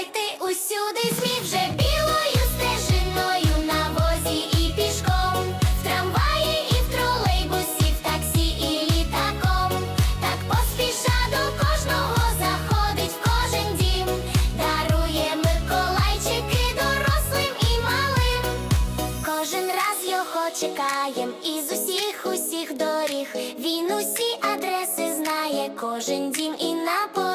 Усюди світ вже білою стежиною на возі і пішком, в трамваї і в тролейбусі, в таксі і літаком. Так поспіша до кожного заходить в кожен дім, дарує Миколайчики дорослим і малим. Кожен раз його чекаєм із усіх усіх доріг. Він усі адреси знає, кожен дім і на поріг.